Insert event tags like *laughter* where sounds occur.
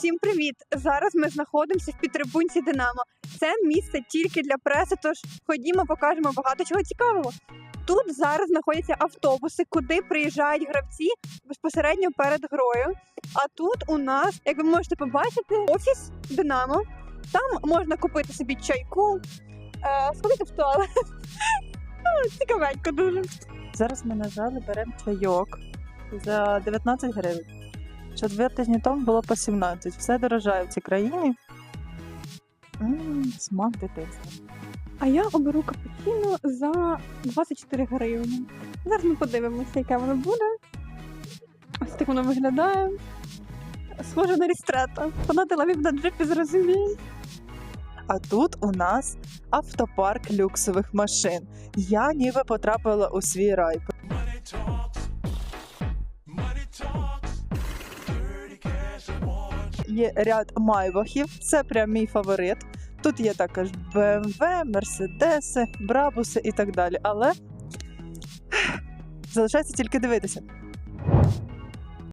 Всім привіт! Зараз ми знаходимося в підтрибунці Динамо. Це місце тільки для преси, тож ходімо, покажемо багато чого цікавого. Тут зараз знаходяться автобуси, куди приїжджають гравці безпосередньо перед грою. А тут у нас, як ви можете побачити, офіс Динамо. Там можна купити собі чайку, е, сходити в туалет. *laughs* Ну, Цікавенько дуже. Зараз ми, на жаль, беремо чайок за 19 гривень. Два тижні тому було по 17. Все дорожає в цій країні. М, смак дитинства. А я оберу капучино за 24 гривні. Зараз ми подивимося, яке воно буде. Ось так воно виглядає. Схоже на рістрето. Фанати лавів на джипі зрозуміють. А тут у нас автопарк люксових машин. Я ніби потрапила у свій рай. Є ряд майбахів, це прям мій фаворит. Тут є також BMW, Мерседеси, Брабуси і так далі. Але залишається тільки дивитися.